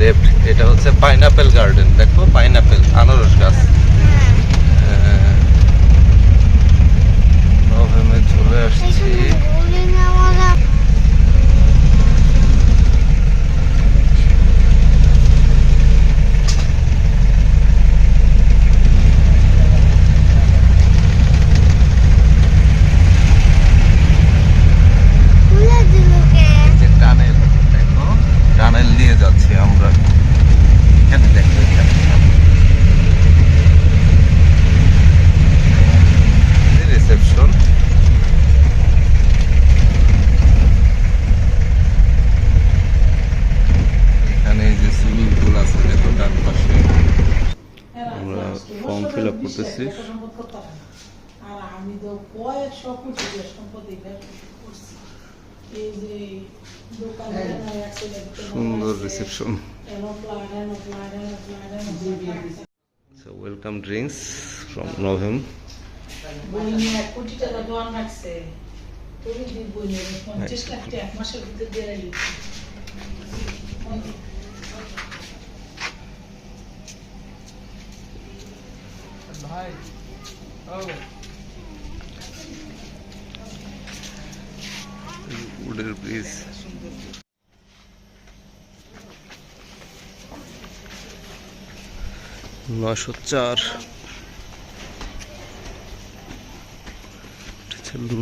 Left এটা হচ্ছে pineapple garden দেখো পাইনাপেল আনারস গাছ। হ্যাঁ। নভেমে চলে আসছি বলে নেওয়া খুলে দিল কে যে টানেল দেখো টানেল দিয়ে যাচ্ছি আমরা এখানে দেখো এখানে রিসেপশন এখানে এই যে সুইমিং পুল আছে দেখো ডান পাশে আমরা ফর্ম ফিল আপ করতেছি আর আমি তো কয়েকশো কোটি দেশ করছি। এই যে দোকানে সুন্দর রিসেপশন তোরই দিন পঞ্চাশ লাখ এক মাসের ভিতরে দিয়ে রাখি উডের নশো চার।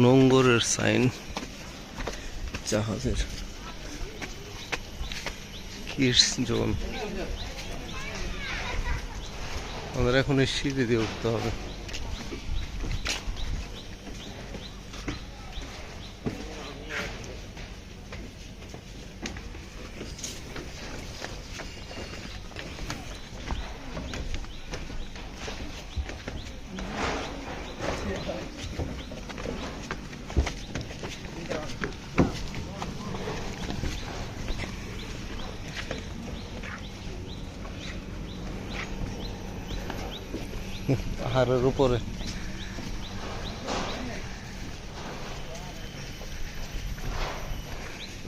নোঙ্গরের সাইন জাহাজের। কিডস জোন আমাদের এখন এই সিঁড়ি দিয়ে উঠতে হবে। পাহাড়ের উপরে।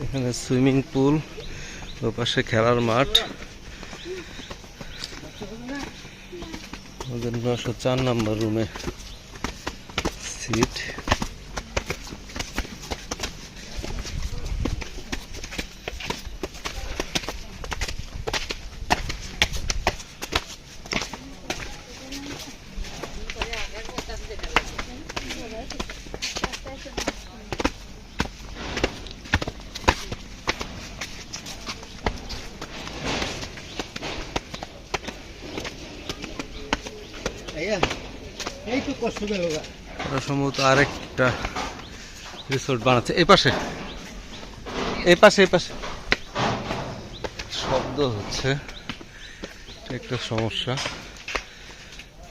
এখানে সুইমিং পুল ও পাশে খেলার মাঠ। ওদের নশো চার নাম্বার রুমে। সম্ভবত আরেকটা রিসোর্ট বানাচ্ছে। শব্দ হচ্ছে। একটা সমস্যা।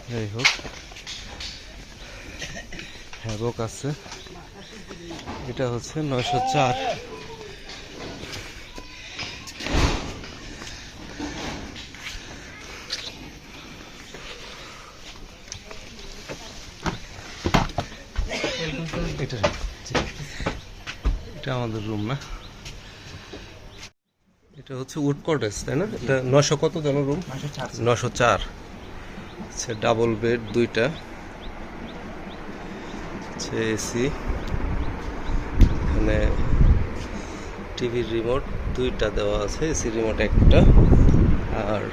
যাই হোক। হ্যাবক আছে। এটা হচ্ছে নয়শো চার। এটা আমাদের রুম না এটা হচ্ছে উড কটেজ তাই না? এটা নশো কত জন রুম নশো চার। আচ্ছা ডাবল বেড দুইটা। আচ্ছা এসি এখানে টিভির রিমোট দুইটা দেওয়া আছে এসি রিমোট একটা। আর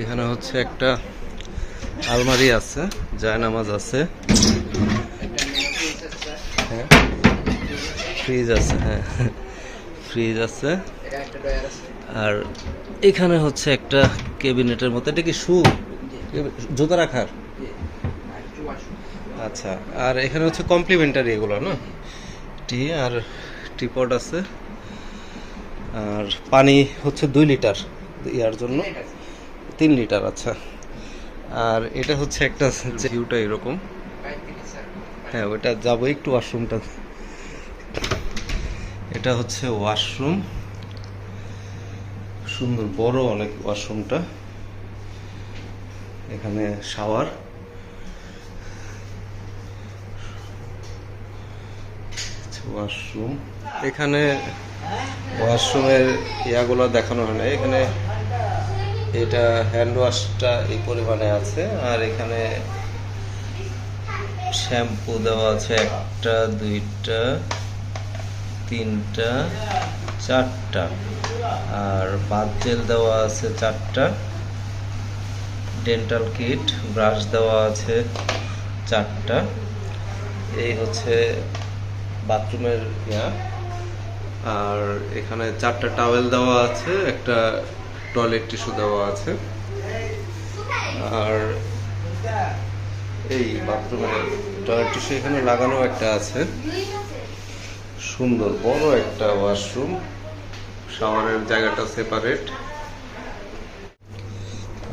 এখানে হচ্ছে একটা আলমারি আছে জায়নামাজ আছে হ্যাঁ ফ্রিজ আছে হ্যাঁ। ফ্রিজ আছে। আর এখানে হচ্ছে একটা ক্যাবিনেটের মতো। এটা কি শু? জুতা রাখার? আচ্ছা আর এখানে হচ্ছে কমপ্লিমেন্টারি এগুলো না? টি আর টিপট আছে। আর পানি হচ্ছে দুই লিটার ইয়ার জন্য। তিন লিটার আচ্ছা। আর এটা হচ্ছে একটা ভিউটা এরকম। হ্যাঁ ওটা যাব একটু ওয়াশরুমটা এটা হচ্ছে ওয়াশরুম। সুন্দর, বড় অনেক ওয়াশরুমটা। এখানে শাওয়ার। ওয়াশরুম। এখানে ওয়াশরুমের ইয়াগুলো দেখানো হয় না এখানে এটা হ্যান্ড ওয়াশটা এই পরিমাণে আছে। আর এখানে শ্যাম্পু দেওয়া আছে একটা, দুইটা। তিনটা, চারটা। আর বাথ জেল দেওয়া আছে চারটা। ডেন্টাল কিট ব্রাশ দেওয়া আছে চারটা। এই হচ্ছে বাথরুমের ইয়া। আর এখানে চারটা টাওয়েল দেওয়া আছে, একটা টয়লেট টিস্যু দেওয়া আছে। আর এই বাথরুমের টয়লেট টিস্যু এখানে লাগানো একটা আছে। সুন্দর, বড় একটা ওয়াশরুম শাওয়ারের জায়গাটা সেপারেট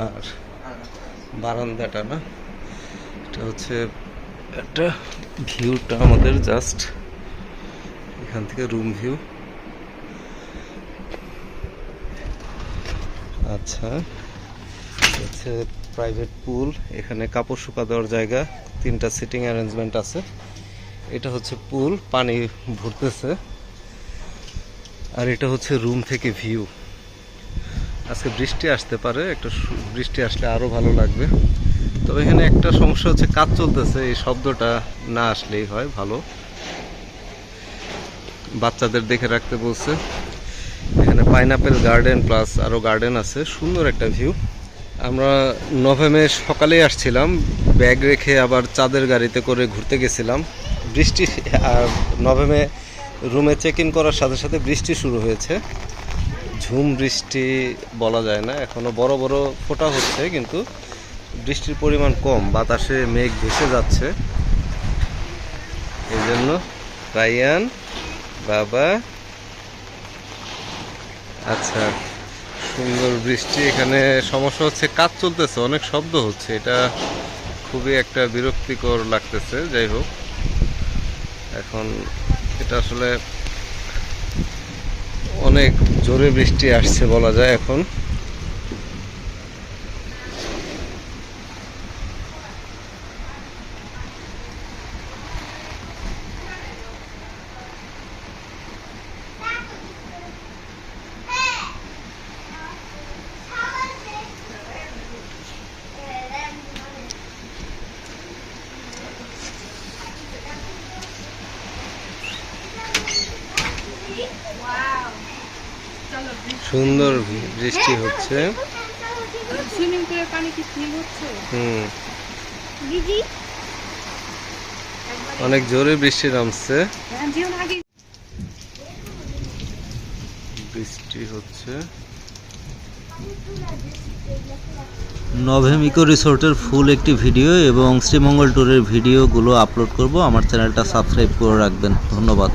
আর বারান্দাটা না, এটা হচ্ছে একটা ভিউটা আমাদের জাস্ট এখান থেকে রুম ভিউ আচ্ছা হচ্ছে প্রাইভেট পুল এখানে কাপড় শুকা দেওয়ার জায়গা। তিনটা সিটিং অ্যারেঞ্জমেন্ট আছে। এটা হচ্ছে পুল, পানি ভরতেছে। আর এটা হচ্ছে রুম থেকে ভিউ। আজকে বৃষ্টি আসতে পারে, একটা বৃষ্টি আসলে আরও ভালো লাগবে। তবে এখানে একটা সমস্যা হচ্ছে, কাজ চলতেছে, এই শব্দটা না আসলেই হয় ভালো। বাচ্চাদের দেখে রাখতে বলছে। এখানে পাইনাপেল গার্ডেন প্লাস আরও গার্ডেন আছে, সুন্দর একটা ভিউ। আমরা নভেমে সকালেই আসছিলাম, ব্যাগ রেখে আবার চাঁদের গাড়িতে করে ঘুরতে গেছিলাম। বৃষ্টি নভেমে রুমে চেক ইন করার সাথে সাথে বৃষ্টি শুরু হয়েছে। ঝুম বৃষ্টি বলা যায় না, এখনও বড় বড় ফোঁটা হচ্ছে, কিন্তু বৃষ্টির পরিমাণ কম, বাতাসে মেঘ ভেসে যাচ্ছে। এই জন্য রায়ান, বাবা আচ্ছা সুন্দর বৃষ্টি, এখানে সমস্যা হচ্ছে, কাজ চলতেছে, অনেক শব্দ হচ্ছে, এটা খুবই একটা বিরক্তিকর লাগতেছে, যাই হোক। এখন এটা আসলে অনেক জোরে বৃষ্টি আসছে বলা যায় এখন। সুন্দর বৃষ্টি হচ্ছে। সুইমিং পুলের পানি কি ফিল হচ্ছে? হুম। দিদি? অনেক জোরে বৃষ্টি নামছে। বৃষ্টি হচ্ছে। নভেম ইকো রিসোর্টের ফুল একটি ভিডিও এবং শ্রীমঙ্গল ট্যুরের ভিডিওগুলো আপলোড করব। আমার চ্যানেলটা সাবস্ক্রাইব করে রাখবেন। ধন্যবাদ।